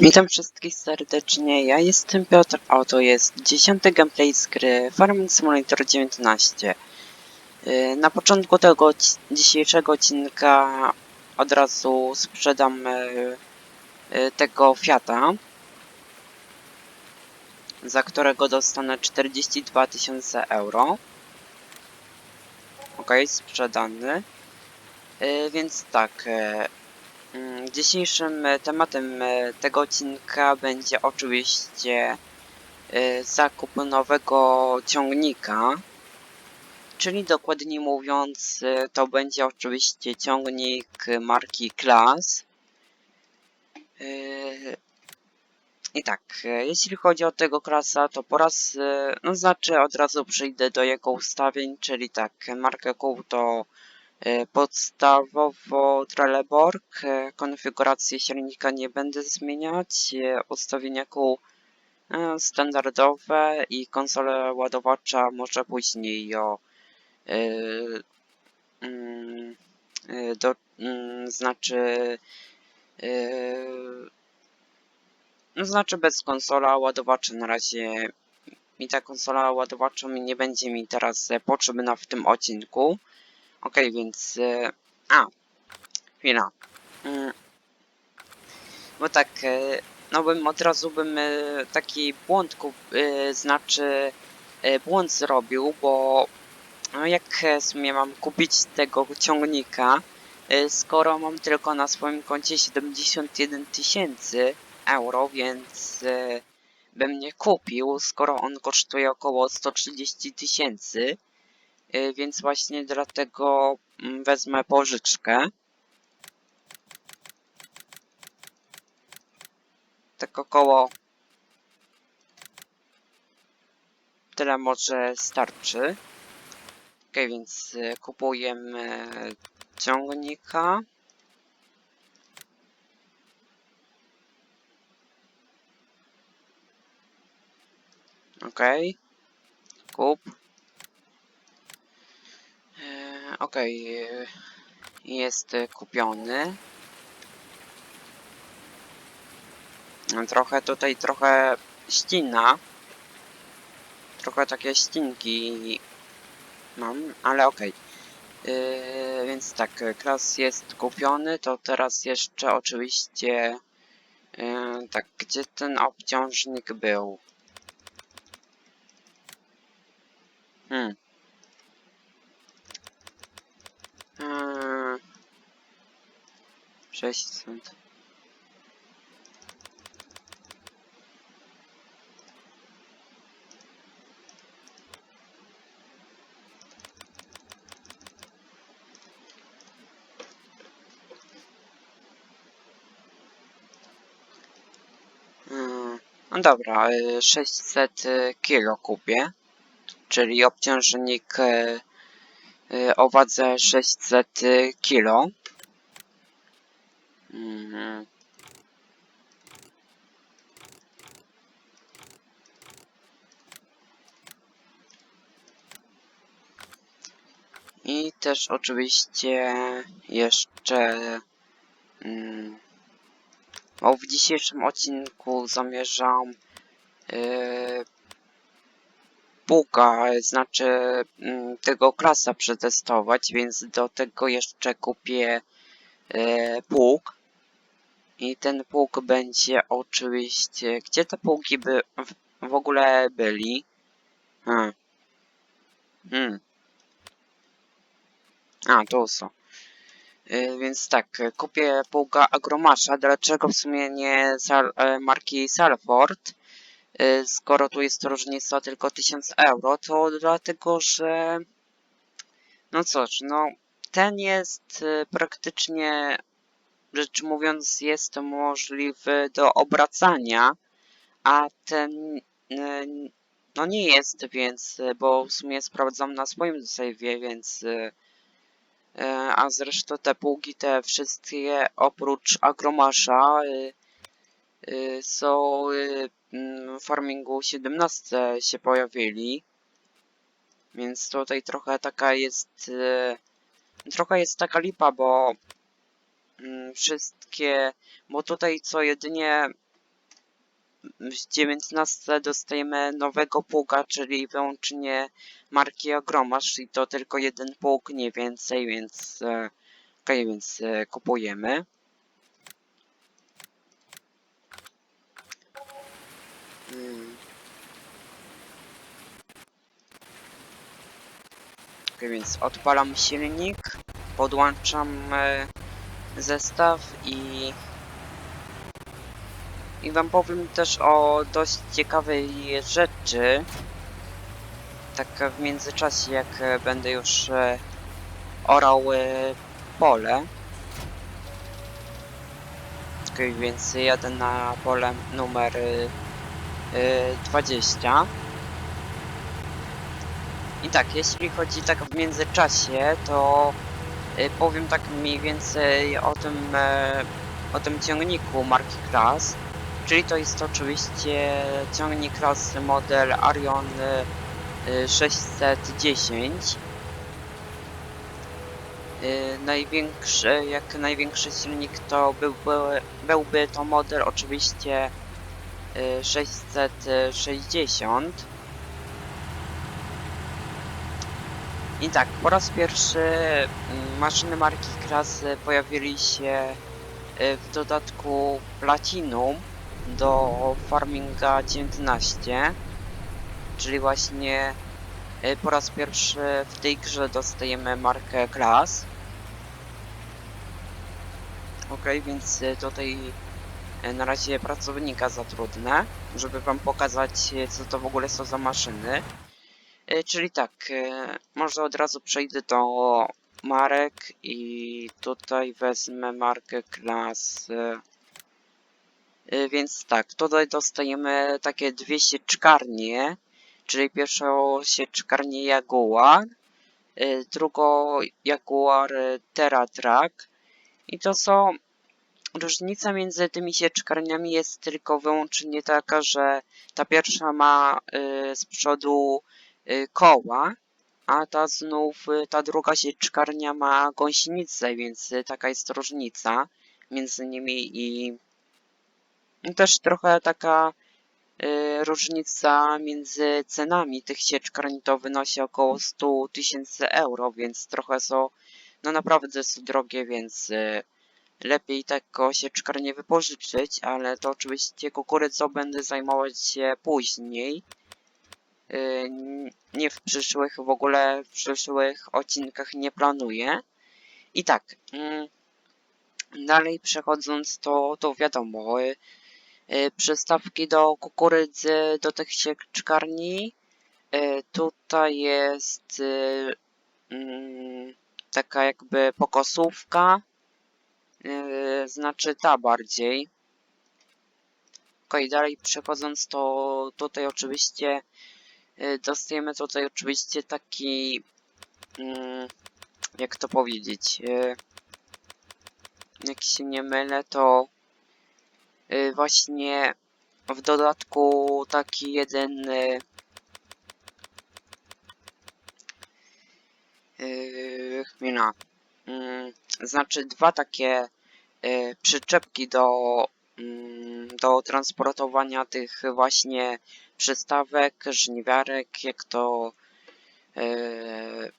Witam wszystkich serdecznie, ja jestem Piotr, a oto jest dziesiąty gameplay z gry Farming Simulator 19. Yy, Na początku tego dzisiejszego odcinka od razu sprzedam yy, yy, tego Fiata, za którego dostanę 42 tysiące euro. Ok, sprzedany. Więc tak, Dzisiejszym e, tematem e, tego odcinka będzie oczywiście e, zakup nowego ciągnika, czyli dokładniej mówiąc to będzie oczywiście ciągnik marki Class. E, I tak, jeśli chodzi o tego klasa, to po raz, no znaczy od razu przyjdę do jego ustawień, czyli tak, markę kół to Podstawowo Trelleborg, e, konfigurację silnika nie będę zmieniać, e, ustawienia kół e, standardowe i konsolę ładowacza może później o e, mm, e, do, mm, znaczy e, no znaczy bez konsola ładowacza na razie mi ta konsola ładowacza nie będzie mi teraz e, potrzebna w tym odcinku. Okej, więc. E, a, chwila. Mm. Bo tak, e, no bym od razu bym e, taki błąd, znaczy błąd zrobił, bo no jak w sumie mam kupić tego ciągnika, skoro mam tylko na swoim koncie 71 tysięcy euro, więc bym nie kupił, skoro on kosztuje około 130 tysięcy. Y, więc właśnie dlatego mm, wezmę pożyczkę. Tak około tyle może starczy. Ok, więc y, kupujemy ciągnika. Ok. Kup. E, Okej, e, jest e, kupiony. Trochę tutaj, trochę ścina. Trochę takie ścinki mam, ale okej. E, Więc tak, klas jest kupiony, to teraz jeszcze oczywiście... e, Tak, gdzie ten obciążnik był? Hmm. 600. Mm, No dobra, y, 600 kilo kupię, czyli obciążnik y, y, o wadze 600 kilo. Mhm. I też oczywiście jeszcze mm, bo w dzisiejszym odcinku zamierzam yy, Puka, znaczy mm, tego klasa przetestować, więc do tego jeszcze kupię pług. I ten pług będzie oczywiście... Gdzie te pługi by w, w ogóle byli? Hmm. Hmm. A, tu są. E, więc tak, e, kupię pługa Agromasza. Dlaczego w sumie nie Sal, e, marki Salford? Skoro tu jest różnica tylko 1000 euro, to dlatego, że no cóż, no ten jest praktycznie rzecz mówiąc jest możliwy do obracania, a ten no nie jest, więc bo w sumie sprawdzam na swoim save'ie, więc a zresztą te pługi te wszystkie oprócz Agromasza e, e, są e, mm, w Farmingu 17 się pojawili. Więc tutaj trochę taka jest. e, Trochę jest taka lipa, bo mm, wszystkie. Bo tutaj co jedynie w 19 dostajemy nowego pługa, czyli wyłącznie marki Agromasz i to tylko jeden pług, nie więcej, więc e, okej, więc e, kupujemy. Mm. Okej, więc odpalam silnik, podłączam e, zestaw i i wam powiem też o dość ciekawej rzeczy. Tak w międzyczasie, jak e, będę już e, orał e, pole. Okej, więc jadę na pole numer e, e, 20. I tak, jeśli chodzi tak w międzyczasie, to powiem tak mniej więcej o tym, o tym ciągniku marki Class. Czyli to jest oczywiście ciągnik klasy model Arion y, 610. Y, Największy, jak największy silnik to byłby, byłby to model oczywiście y, 660. I tak, po raz pierwszy mm, maszyny marki klasy pojawili się y, w dodatku Platinum do Farminga 19 czyli właśnie y, po raz pierwszy w tej grze dostajemy markę Class ok, więc y, tutaj y, na razie pracownika zatrudnę, żeby wam pokazać co to w ogóle są za maszyny. Czyli tak, może od razu przejdę do marek i tutaj wezmę markę Y, Więc tak, tutaj dostajemy takie dwie sieczkarnie, czyli pierwszą sieczkarnię Jaguar, y, drugą Jaguar y, TerraTrack i to są różnica między tymi sieczkarniami jest tylko wyłącznie taka, że ta pierwsza ma y, z przodu y, koła, a ta znów, y, ta druga sieczkarnia ma gąsienicę, więc y, taka jest różnica między nimi i też trochę taka y, różnica między cenami tych sieczkarni to wynosi około 100 tysięcy euro, więc trochę są, no naprawdę są drogie, więc y, lepiej taką sieczkarnię wypożyczyć, ale to oczywiście kukurydzą będę zajmować się później. Y, nie w przyszłych, w ogóle w przyszłych odcinkach nie planuję. I tak, mm, dalej przechodząc to, to wiadomo, przystawki do kukurydzy, do tych sieczkarni. Y, Tutaj jest y, mm, taka jakby pokosówka, y, znaczy ta bardziej. Okej, dalej przechodząc to tutaj oczywiście y, dostajemy tutaj oczywiście taki mm, jak to powiedzieć y, jak się nie mylę to y, właśnie w dodatku taki jeden y, y, chwila mm, znaczy dwa takie y, przyczepki do mm, do transportowania tych właśnie przystawek, żniwiarek, jak to y,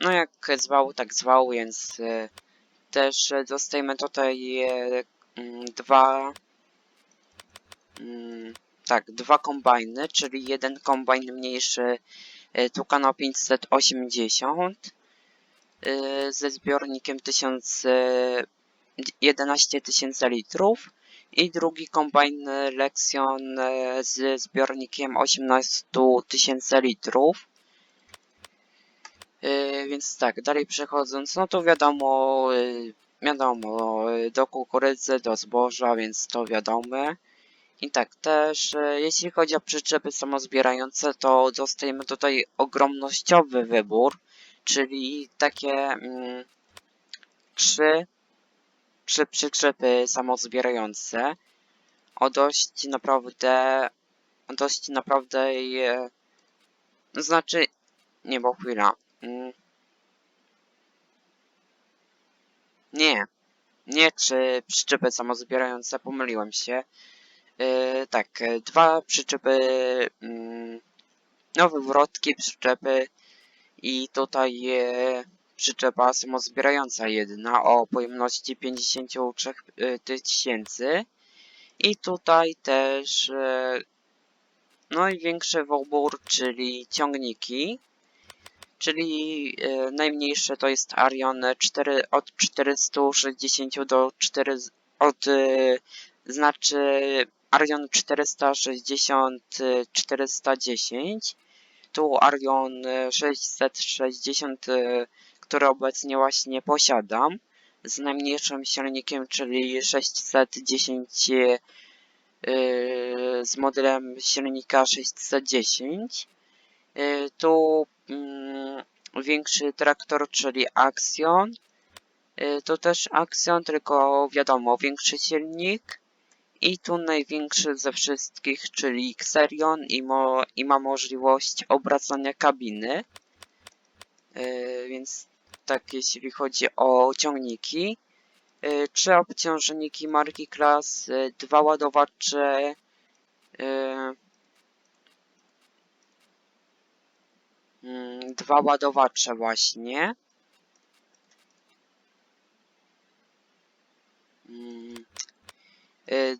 no jak zwał, tak zwał, więc y, też dostajemy tutaj y, mm, dwa tak, dwa kombajny, czyli jeden kombajn mniejszy y, Tucano 580 y, ze zbiornikiem 1000, y, 11 tysięcy litrów i drugi kombajn Lexion y, z zbiornikiem 18 tysięcy litrów. Więc tak, dalej przechodząc, no to wiadomo, wiadomo, do kukurydzy, do zboża, więc to wiadome. I tak też, e, jeśli chodzi o przyczepy samozbierające, to dostajemy tutaj ogromnościowy wybór, czyli takie mm, trzy, trzy przyczepy samozbierające. O dość naprawdę, o dość naprawdę, znaczy, nie, bo chwila, mm, nie, nie trzy przyczepy samozbierające, pomyliłem się, tak, e, dwa przyczepy, mm, no wywrotki, przyczepy i tutaj e, przyczepa samozbierająca jedna o pojemności 53 e, tysięcy. I tutaj też e, no i większy wobór, czyli ciągniki, czyli e, najmniejsze to jest Arion 4, od 460 do 4, od e, znaczy Arion 460 e, 410 tu Arion e, 660 e, który obecnie właśnie posiadam z najmniejszym silnikiem, czyli 610 e, z modelem silnika 610 E, tu mm, większy traktor, czyli Axion. E, To też Axion, tylko wiadomo, większy silnik. I tu największy ze wszystkich, czyli Xerion i, mo i ma możliwość obracania kabiny. E, Więc tak jeśli chodzi o ciągniki. E, Trzy obciążniki marki Klas, e, dwa ładowacze, Mm, dwa ładowacze właśnie. Mm,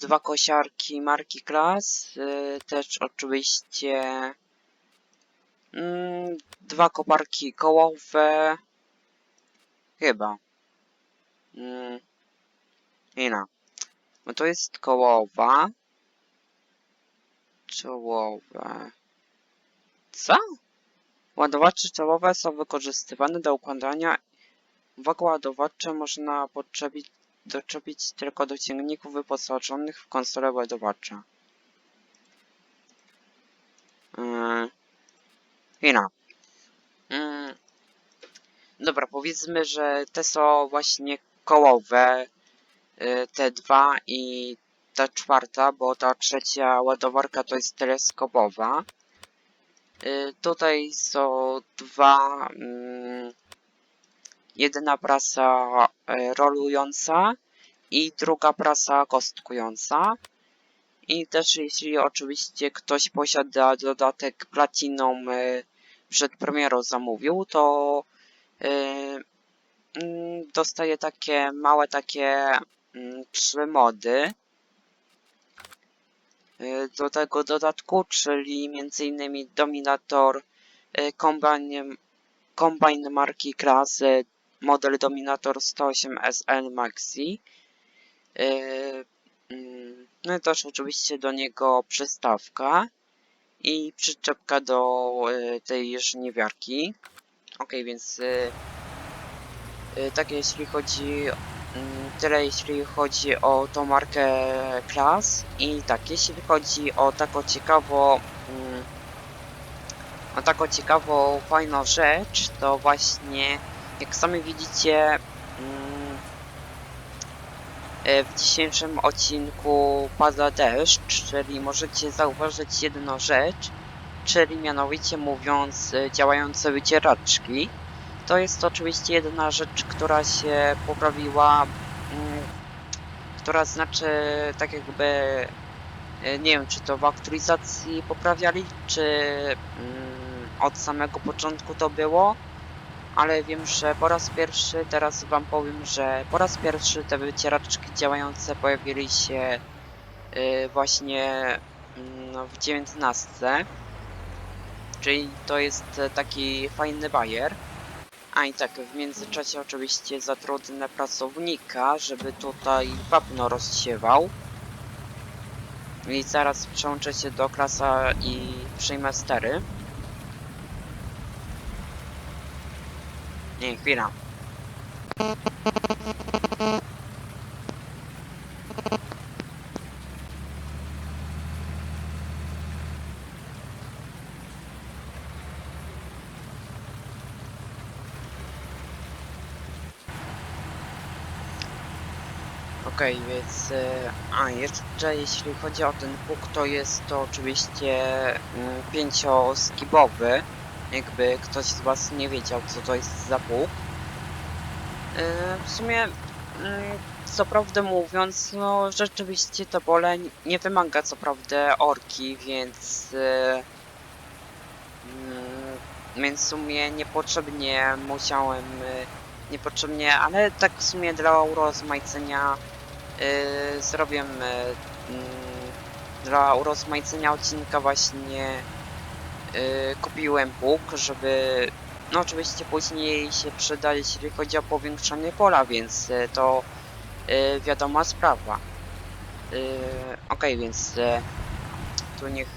Dwa kosiarki marki Klas. y, Też oczywiście mm, dwa koparki kołowe. Chyba. Mm, Ina. No to jest kołowa. Czołowe. Co? Ładowacze czołowe są wykorzystywane do układania. Uwaga, ładowacze można podczepić, doczepić tylko do ciągników wyposażonych w konsolę ładowacza. Yy. Yy. Dobra, powiedzmy, że te są właśnie kołowe. Yy, te dwa i ta czwarta, bo ta trzecia ładowarka to jest teleskopowa. Y, Tutaj są dwa. mm, Jedna prasa e, rolująca i druga prasa kostkująca. I też jeśli oczywiście ktoś posiada dodatek Platinum e, przed premierą zamówił, to e, mm, dostaje takie małe takie mm, trzy mody do tego dodatku, czyli m.in. Dominator Combine, Combine marki klasy model Dominator 108 SL Maxi. Y, mm, No i też oczywiście do niego przystawka i przyczepka do y, tej żniwiarki. Ok, więc y, tak jeśli chodzi Mm, Tyle jeśli chodzi o tą markę klas i tak jeśli chodzi o taką ciekawą mm, o taką ciekawą fajną rzecz to właśnie jak sami widzicie mm, e, w dzisiejszym odcinku pada deszcz, czyli możecie zauważyć jedną rzecz, czyli mianowicie mówiąc e, działające wycieraczki. To jest oczywiście jedyna rzecz, która się poprawiła, mm, która znaczy tak jakby, e, nie wiem czy to w aktualizacji poprawiali, czy mm, od samego początku to było, ale wiem, że po raz pierwszy, teraz wam powiem, że po raz pierwszy te wycieraczki działające pojawili się e, właśnie mm, w 19, czyli to jest taki fajny bajer. A i tak, w międzyczasie oczywiście zatrudnę pracownika, żeby tutaj wapno rozsiewał. I zaraz przełączę się do klasa i przyjmę stery. Nie, chwila. Okej, więc... e, A, jeszcze jeśli chodzi o ten pług, to jest to oczywiście mm, pięcioskibowy. Jakby ktoś z was nie wiedział, co to jest za pług. E, W sumie mm, co prawdę mówiąc, no rzeczywiście to pole nie wymaga co prawdę orki, więc... e, mm, więc w sumie niepotrzebnie musiałem... e, niepotrzebnie, ale tak w sumie dla urozmaicenia zrobię... e, mm, dla urozmaicenia odcinka właśnie kupiłem pług, żeby no oczywiście później się przyda, jeśli chodzi o powiększanie pola, więc e, to e, wiadoma sprawa. Okej, więc tu niech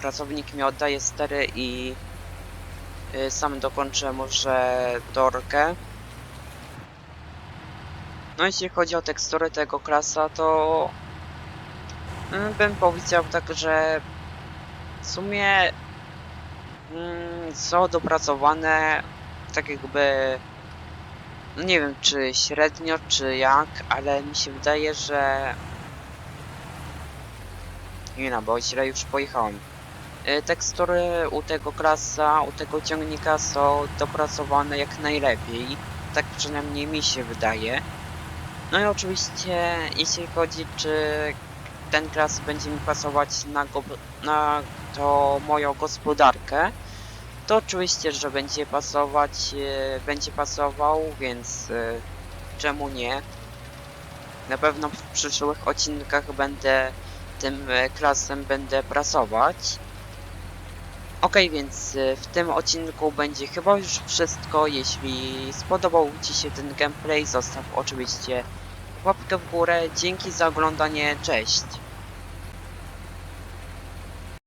pracownik mi oddaje stery i sam dokończę może dorkę. No jeśli chodzi o tekstury tego klasa, to bym powiedział tak, że w sumie są dopracowane tak jakby no nie wiem czy średnio czy jak, ale mi się wydaje, że nie no, bo źle już pojechałem. Y, Tekstury u tego klasa, u tego ciągnika są dopracowane jak najlepiej. Tak przynajmniej mi się wydaje. No i oczywiście jeśli chodzi czy ten klas będzie mi pasować na, na to moją gospodarkę, to oczywiście, że będzie pasować, e, będzie pasował, więc e, czemu nie? Na pewno w przyszłych odcinkach będę tym e, klasem będę pracować. Ok, więc w tym odcinku będzie chyba już wszystko. Jeśli spodobał Ci się ten gameplay, zostaw oczywiście łapkę w górę. Dzięki za oglądanie, cześć!